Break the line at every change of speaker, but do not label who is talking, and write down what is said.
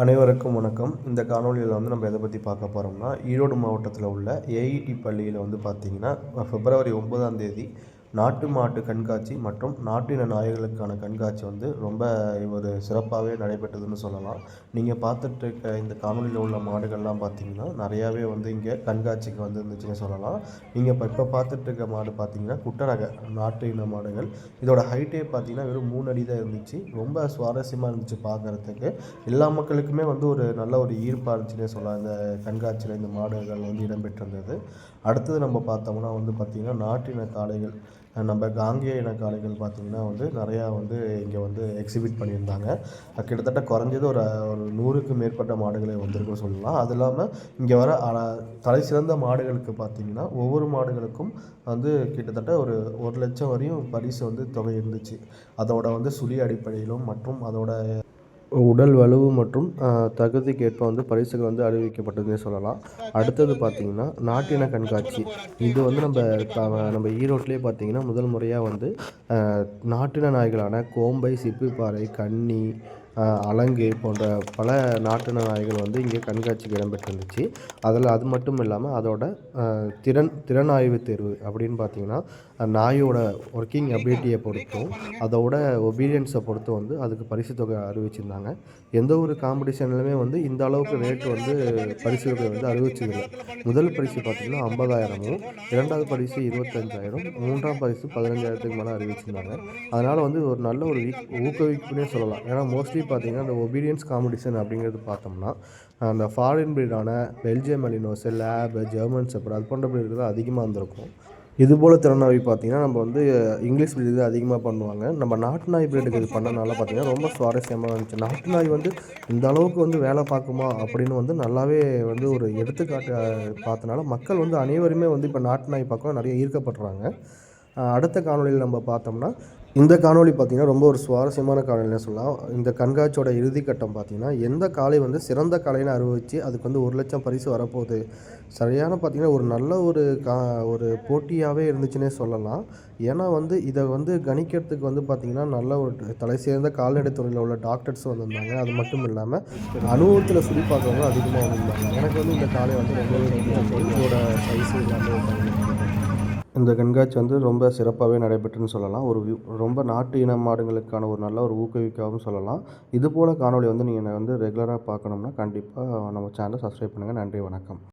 அனைவருக்கும் வணக்கம். இந்த காணொலியில் வந்து நம்ம எதை பற்றி பார்க்க போகிறோம்னா ஈரோடு மாவட்டத்தில் உள்ள ஏஇடி பள்ளியில் வந்து பார்த்திங்கன்னா ஃபிப்ரவரி ஒன்பதாம் தேதி நாட்டு மாட்டு கண்காட்சி மற்றும் நாட்டின நாய்களுக்கான கண்காட்சி வந்து ரொம்ப ஒரு சிறப்பாகவே நடைபெற்றதுன்னு சொல்லலாம். நீங்கள் பார்த்துட்டு இருக்க இந்த காணொலியில் உள்ள மாடுகள்லாம் பார்த்தீங்கன்னா நிறையாவே வந்து இங்கே கண்காட்சிக்கு வந்து இருந்துச்சுன்னு சொல்லலாம். நீங்கள் இப்போ இப்போ பார்த்துட்டு இருக்க மாடு பார்த்தீங்கன்னா குட்டரக நாட்டு இன மாடுகள். இதோட ஹைட்டே பார்த்தீங்கன்னா வெறும் மூணு அடி தான் இருந்துச்சு. ரொம்ப சுவாரஸ்யமாக இருந்துச்சு பார்க்குறதுக்கு. எல்லா மக்களுக்குமே வந்து ஒரு நல்ல ஒரு ஈர்ப்பாக இருந்துச்சுன்னே சொல்லலாம். இந்த கண்காட்சியில் இந்த மாடுகள் வந்து இடம்பெற்றிருந்தது அடுத்தது நம்ம பார்த்தோம்னா வந்து பார்த்திங்கன்னா நாட்டின காளைகள். நம்ம காங்கேய இன பார்த்திங்கன்னா வந்து நிறையா வந்து இங்கே வந்து எக்ஸிபிட் பண்ணியிருந்தாங்க. கிட்டத்தட்ட குறைஞ்சது ஒரு ஒரு நூறுக்கு மேற்பட்ட மாடுகளை வந்திருக்குன்னு சொல்லலாம். அது இல்லாமல் இங்கே வர தலை சிறந்த மாடுகளுக்கு பார்த்திங்கன்னா ஒவ்வொரு மாடுகளுக்கும் வந்து கிட்டத்தட்ட ஒரு ஒரு லட்சம் வரையும் பரிசு வந்து தொகை இருந்துச்சு. அதோட வந்து சுழி அடிப்படையிலும் மற்றும் அதோட உடல் வலுவு மற்றும் தகுதிக்கேற்ப வந்து பரிசுகள் வந்து அறிவிக்கப்பட்டதுன்னே சொல்லலாம். அடுத்தது பார்த்திங்கன்னா நாட்டின கண்காட்சி. இது வந்து நம்ம நம்ம ஈரோட்டிலே பார்த்திங்கன்னா முதல் முறையாக வந்து நாட்டின நாய்களான கோம்பை சிப்பிப்பாறை கன்னி அலங்கு போன்ற பல நாட்டின நாய்கள் வந்து இங்கே கண்காட்சிக்கு இடம்பெற்றிருந்துச்சு. அதில் அது மட்டும் இல்லாமல் அதோட திறன் திறன் ஆய்வு தேர்வு அப்படின்னு பார்த்தீங்கன்னா நாயோட ஒர்க்கிங் அபிலிட்டியை பொறுத்தும் அதோட ஒபீடியன்ஸை பொறுத்து வந்து அதுக்கு பரிசு தொகை அறிவிச்சிருந்தாங்க. எந்த ஒரு காம்படிஷன்லையுமே வந்து இந்த அளவுக்கு ரேட் வந்து பரிசு தொகை வந்து அறிவிச்சதில்லை. முதல் பரிசு பார்த்திங்கன்னா ஐம்பதாயிரமும் இரண்டாவது பரிசு இருபத்தஞ்சாயிரம் மூன்றாம் பரிசு பதினஞ்சாயிரத்துக்கு மேலே அறிவிச்சிருந்தாங்க. அதனால் வந்து ஒரு நல்ல ஒரு ஊக்குவிப்புனே சொல்லலாம். ஏன்னா மோஸ்ட்லி பார்த்திங்கன்னா அந்த ஒபீடியன்ஸ் காம்படிஷன் அப்படிங்கிறது பார்த்தோம்னா அந்த ஃபாரின் பிரீடான பெல்ஜியம் அலினோஸ் லேப் ஜெர்மன் செப்பர் அது போன்ற பிரீடு தான் அதிகமாக இருந்திருக்கும் இதுபோல் திறனாய்வு பார்த்திங்கன்னா நம்ம வந்து இங்கிலீஷ் பிரீடு அதிகமாக பண்ணுவாங்க. நம்ம நாட்டு நாய் பிரீடுக்கு இது பண்ணனால பார்த்திங்கன்னா ரொம்ப சுவாரஸ்யமாக இருந்துச்சு. நாட்டு நாய் வந்து இந்த அளவுக்கு வந்து வேலை பார்க்குமா அப்படின்னு வந்து நல்லாவே வந்து ஒரு எடுத்துக்காட்டு பார்த்தனால மக்கள் வந்து அனைவருமே வந்து இப்போ நாட்டு நாய் பக்கம் நிறைய ஈர்க்கப்படுறாங்க. அடுத்த காணொலியில் நம்ம பார்த்தோம்னா இந்த காணொலி பார்த்திங்கன்னா ரொம்ப ஒரு சுவாரஸ்யமான காணொலின்னு சொல்லலாம். இந்த கண்காட்சியோட இறுதிக்கட்டம் பார்த்திங்கன்னா எந்த காலை வந்து சிறந்த காலைன்னு அறிவிச்சு அதுக்கு வந்து ஒரு லட்சம் பரிசு வரப்போகுது. சரியான பார்த்திங்கன்னா ஒரு நல்ல ஒரு கா ஒரு போட்டியாகவே இருந்துச்சுன்னே சொல்லலாம். ஏன்னா வந்து இதை வந்து கணிக்கிறதுக்கு வந்து பார்த்திங்கன்னா நல்ல ஒரு தலை சேர்ந்த கால்நடை துறையில் உள்ள டாக்டர்ஸ் வந்திருந்தாங்க. அது மட்டும் இல்லாமல் அனுபவத்தில் சுடி பார்க்குறவங்க அதிகமாக வந்திருந்தாங்க. எனக்கு வந்து இந்த காலை வந்து ரொம்பவே இதோட சைஸ் எல்லாமே இந்த கண்காட்சி வந்து ரொம்ப சிறப்பாகவே நடைபெற்றுன்னு சொல்லலாம். ஒரு ரொம்ப நாட்டு இன மாடுகளுக்கான ஒரு நல்ல ஒரு ஊக்குவிக்காகவும் சொல்லலாம். இது போல் காணொலி வந்து நீங்கள் வந்து ரெகுலராக பார்க்கணும்னா கண்டிப்பாக நம்ம சேனலை சப்ஸ்கிரைப் பண்ணுங்கள் நன்றி வணக்கம்.